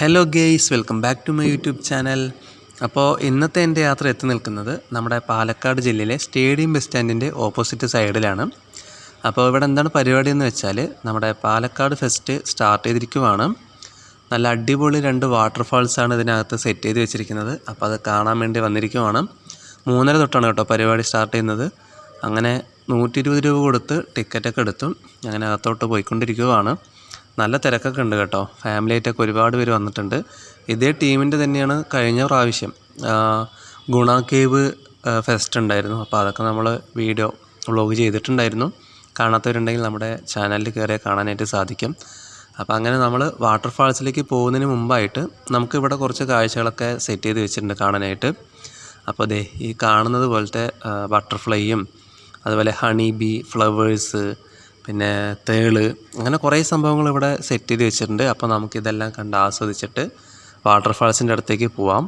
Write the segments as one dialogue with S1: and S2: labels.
S1: Hello guys welcome back to my YouTube channel അപ്പോൾ ഇന്നത്തെ എന്റെ യാത്ര എത്തി നിൽക്കുന്നത് നമ്മുടെ പാലക്കാട് ജില്ലയിലെ സ്റ്റേഡിയം ബസ് സ്റ്റാൻഡിന്റെ ഓപ്പോസിറ്റ് സൈഡിലാണ് അപ്പോൾ ഇവിടെ എന്താണ് പരിപാടി എന്ന് വെച്ചാൽ നമ്മുടെ പാലക്കാട് ഫെസ്റ്റ് സ്റ്റാർട്ട് ചെയ്തിരിക്കുവാണ്. നല്ല അടിപൊളി രണ്ട് വാട്ടർഫാൾസാണ് ഇതിനകത്ത് സെറ്റ് ചെയ്ത് വെച്ചിരിക്കുന്നത്. അപ്പോൾ അത് കാണാൻ വേണ്ടി വന്നിരിക്കുവാണ്. മൂന്നര തൊട്ടാണ് കേട്ടോ പരിപാടി സ്റ്റാർട്ട് ചെയ്യുന്നത്. അങ്ങനെ നൂറ്റി ഇരുപത് രൂപ കൊടുത്ത് ടിക്കറ്റൊക്കെ എടുത്തു അങ്ങനെ അകത്തോട്ട് പോയിക്കൊണ്ടിരിക്കുവാണ്. നല്ല തിരക്കൊക്കെ ഉണ്ട് കേട്ടോ. ഫാമിലി ആയിട്ടൊക്കെ ഒരുപാട് പേര് വന്നിട്ടുണ്ട്. ഇതേ ടീമിന്റെ തന്നെയാണ് കഴിഞ്ഞ പ്രാവശ്യം ഗുണ കേവ് ഫെസ്റ്റ് ഉണ്ടായിരുന്നു. അപ്പോൾ അതൊക്കെ നമ്മൾ വീഡിയോ വ്ളോഗ് ചെയ്തിട്ടുണ്ടായിരുന്നു. കാണാത്തവരുണ്ടെങ്കിൽ നമ്മുടെ ചാനലിൽ കയറി കാണാനായിട്ട് സാധിക്കും. അപ്പോൾ അങ്ങനെ നമ്മൾ വാട്ടർഫാൾസിലേക്ക് പോകുന്നതിന് മുമ്പായിട്ട് നമുക്കിവിടെ കുറച്ച് കാഴ്ചകളൊക്കെ സെറ്റ് ചെയ്ത് വെച്ചിട്ടുണ്ട് കാണാനായിട്ട്. അപ്പോൾ ദേ ഈ കാണുന്നത് പോലത്തെ ബട്ടർഫ്ലൈയും അതുപോലെ ഹണി ബി ഫ്ലവേഴ്സ് പിന്നെ തേൾ അങ്ങനെ കുറേ സംഭവങ്ങൾ ഇവിടെ സെറ്റ് ചെയ്ത് വെച്ചിട്ടുണ്ട്. അപ്പോൾ നമുക്കിതെല്ലാം കണ്ട് ആസ്വദിച്ചിട്ട് വാട്ടർഫാൾസിന്റെ അടുത്തേക്ക് പോവാം.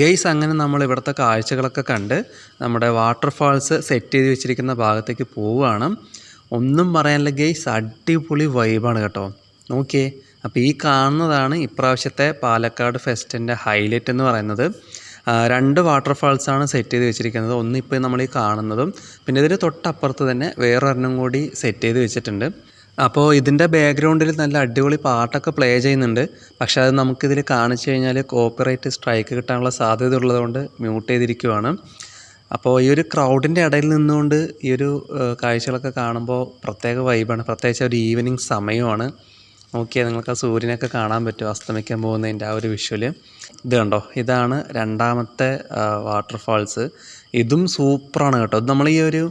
S1: ഗെയ്സ് അങ്ങനെ നമ്മൾ ഇവിടുത്തെ കാഴ്ചകളൊക്കെ കണ്ട് നമ്മുടെ വാട്ടർഫാൾസ് സെറ്റ് ചെയ്ത് വെച്ചിരിക്കുന്ന ഭാഗത്തേക്ക് പോവുകയാണ്. ഒന്നും പറയാനില്ല ഗെയ്സ് അടിപൊളി വൈബാണ് കേട്ടോ. നോക്കിയേ അപ്പോൾ ഈ കാണുന്നതാണ് ഇപ്രാവശ്യത്തെ പാലക്കാട് ഫെസ്റ്റിന്റെ ഹൈലൈറ്റ് എന്ന് പറയുന്നത്. രണ്ട് വാട്ടർഫാൾസാണ് സെറ്റ് ചെയ്ത് വെച്ചിരിക്കുന്നത്. ഒന്ന് ഇപ്പോൾ നമ്മൾ ഈ കാണുന്നതും പിന്നെ ഇതിന് തൊട്ടപ്പുറത്ത് തന്നെ വേറൊരെണ്ണം കൂടി സെറ്റ് ചെയ്ത് വെച്ചിട്ടുണ്ട്. അപ്പോൾ ഇതിന്റെ ബാക്ക്ഗ്രൗണ്ടിൽ നല്ല അടിപൊളി പാട്ടൊക്കെ പ്ലേ ചെയ്യുന്നുണ്ട്. പക്ഷേ അത് നമുക്കിതിൽ കാണിച്ചു കഴിഞ്ഞാൽ കോപ്പിറൈറ്റ് സ്ട്രൈക്ക് കിട്ടാനുള്ള സാധ്യത ഉള്ളതുകൊണ്ട് മ്യൂട്ട് ചെയ്തിരിക്കുവാണ്. അപ്പോൾ ഈ ഒരു ക്രൗഡിന്റെ ഇടയിൽ നിന്നുകൊണ്ട് ഈ ഒരു കാഴ്ചകളൊക്കെ കാണുമ്പോൾ പ്രത്യേക വൈബാണ് പ്രത്യേകിച്ച് ഒരു ഈവനിങ് സമയമാണ്. നോക്കിയാൽ നിങ്ങൾക്ക് ആ സൂര്യനൊക്കെ കാണാൻ പറ്റും അസ്തമിക്കാൻ പോകുന്നതിന്റെ ആ ഒരു വിഷ്വൽ ഇത് കണ്ടോ? ഇതാണ് രണ്ടാമത്തെ വാട്ടർഫാൾസ് ഇതും സൂപ്പറാണ് കേട്ടോ. ഇത് നമ്മൾ ഈ ഒരു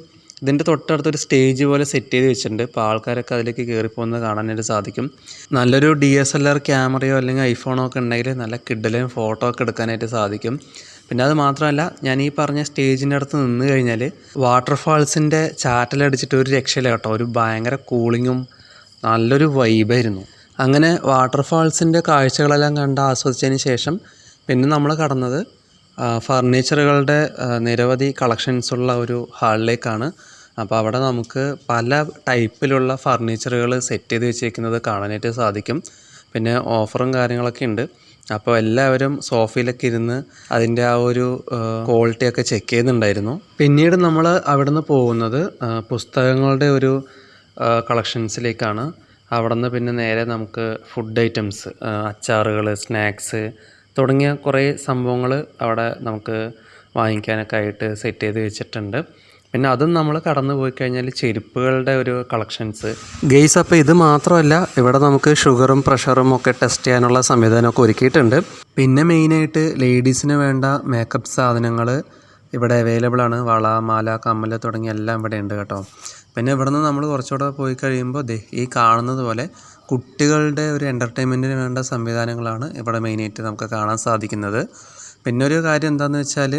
S1: ഇതിന്റെ തൊട്ടടുത്ത് ഒരു സ്റ്റേജ് പോലെ സെറ്റ് ചെയ്ത് വെച്ചിട്ടുണ്ട്. ഇപ്പോൾ ആൾക്കാരൊക്കെ അതിലേക്ക് കയറി പോകുന്നത് കാണാനായിട്ട് സാധിക്കും. നല്ലൊരു ഡി എസ് എൽ ആർ ക്യാമറയോ അല്ലെങ്കിൽ ഐഫോണോ ഒക്കെ ഉണ്ടെങ്കിൽ നല്ല കിഡിലും ഫോട്ടോ ഒക്കെ എടുക്കാനായിട്ട് സാധിക്കും. പിന്നെ അത് മാത്രമല്ല ഞാൻ ഈ പറഞ്ഞ സ്റ്റേജിന്റെ അടുത്ത് നിന്ന് കഴിഞ്ഞാൽ വാട്ടർഫാൾസിന്റെ ചാറ്റലടിച്ചിട്ട് ഒരു രക്ഷയില്ല കേട്ടോ. ഒരു ഭയങ്കര കൂളിങ്ങും നല്ലൊരു വൈബായിരുന്നു അങ്ങനെ വാട്ടർഫാൾസിന്റെ കാഴ്ചകളെല്ലാം കണ്ട് ആസ്വദിച്ചതിന് ശേഷം പിന്നെ നമ്മൾ കടന്നത് ഫർണിച്ചറുകളുടെ നിരവധി കളക്ഷൻസ് ഉള്ള ഒരു ഹാളിലേക്കാണ്. അപ്പോൾ അവിടെ നമുക്ക് പല ടൈപ്പിലുള്ള ഫർണിച്ചറുകൾ സെറ്റ് ചെയ്ത് വെച്ചേക്കുന്നത് കാണാനായിട്ട് സാധിക്കും. പിന്നെ ഓഫറും കാര്യങ്ങളൊക്കെ ഉണ്ട്. അപ്പോൾ എല്ലാവരും സോഫയിലൊക്കെ ഇരുന്ന് അതിന്റെ ആ ഒരു ക്വാളിറ്റി ഒക്കെ ചെക്ക് ചെയ്യുന്നുണ്ടായിരുന്നു. പിന്നീട് നമ്മൾ അവിടെ നിന്ന് പോകുന്നത് പുസ്തകങ്ങളുടെ ഒരു കളക്ഷൻസിലേക്കാണ് അവിടെ നിന്ന് പിന്നെ നേരെ നമുക്ക് ഫുഡ് ഐറ്റംസ് അച്ചാറുകൾ സ്നാക്സ് തുടങ്ങിയ കുറേ സംഭവങ്ങൾ അവിടെ നമുക്ക് വാങ്ങിക്കാനൊക്കെ ആയിട്ട് സെറ്റ് ചെയ്ത് വെച്ചിട്ടുണ്ട്. പിന്നെ അതും നമ്മൾ കടന്നു പോയി കഴിഞ്ഞാൽ ചെരുപ്പുകളുടെ ഒരു കളക്ഷൻസ് ഗെയ്സ് അപ്പോൾ ഇത് മാത്രമല്ല ഇവിടെ നമുക്ക് ഷുഗറും പ്രഷറും ഒക്കെ ടെസ്റ്റ് ചെയ്യാനുള്ള സംവിധാനമൊക്കെ ഒരുക്കിയിട്ടുണ്ട്. പിന്നെ മെയിനായിട്ട് ലേഡീസിന് വേണ്ട മേക്കപ്പ് സാധനങ്ങൾ ഇവിടെ അവൈലബിൾ ആണ്. വള മാല കമ്മൽ തുടങ്ങിയ എല്ലാം ഇവിടെ ഉണ്ട് കേട്ടോ. പിന്നെ ഇവിടെ നിന്ന് നമ്മൾ കുറച്ചുകൂടെ പോയി കഴിയുമ്പോൾ ദേ ഈ കാണുന്നത് പോലെ കുട്ടികളുടെ ഒരു എന്റർടൈൻമെന്റിന് വേണ്ട സംവിധാനങ്ങളാണ് ഇവിടെ മെയിനായിട്ട് നമുക്ക് കാണാൻ സാധിക്കുന്നത്. പിന്നെ ഒരു കാര്യം എന്താണെന്ന് വെച്ചാൽ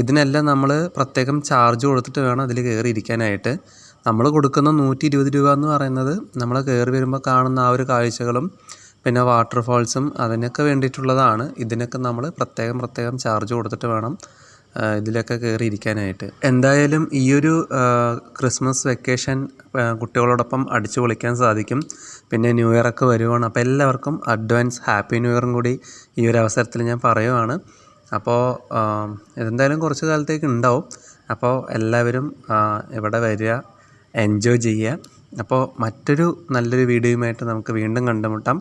S1: ഇതിനെല്ലാം നമ്മൾ പ്രത്യേകം ചാർജ് കൊടുത്തിട്ട് വേണം അതിൽ കയറി ഇരിക്കാനായിട്ട് നമ്മൾ കൊടുക്കുന്ന നൂറ്റി ഇരുപത് രൂപ എന്ന് പറയുന്നത് നമ്മൾ കയറി വരുമ്പോൾ കാണുന്ന ആ ഒരു കാഴ്ചകളും പിന്നെ വാട്ടർഫാൾസും അതിനൊക്കെ വേണ്ടിയിട്ടുള്ളതാണ്. ഇതിനൊക്കെ നമ്മൾ പ്രത്യേകം പ്രത്യേകം ചാർജ് കൊടുത്തിട്ട് വേണം. ഇതിലൊക്കെ കയറി ഇരിക്കാനായിട്ട് എന്തായാലും ഈ ഒരു ക്രിസ്മസ് വെക്കേഷൻ കുട്ടികളോടൊപ്പം അടിച്ചു പൊളിക്കാൻ സാധിക്കും. പിന്നെ ന്യൂ ഇയർ ഒക്കെ വരുവാണ്. അപ്പോൾ എല്ലാവർക്കും അഡ്വാൻസ് ഹാപ്പി ന്യൂ ഇയറും കൂടി ഈ ഒരു അവസരത്തിൽ ഞാൻ പറയുവാണ്. അപ്പോൾ ഇതെന്തായാലും കുറച്ച് കാലത്തേക്ക് ഉണ്ടാവും. അപ്പോൾ എല്ലാവരും ഇവിടെ വരിക എൻജോയ് ചെയ്യുക. അപ്പോൾ മറ്റൊരു നല്ലൊരു വീഡിയോയുമായിട്ട് നമുക്ക് വീണ്ടും കണ്ടുമുട്ടാം.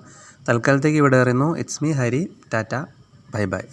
S1: തൽക്കാലത്തേക്ക് ഇവിടെ അറിയുന്നു. It's me Hari tata bye bye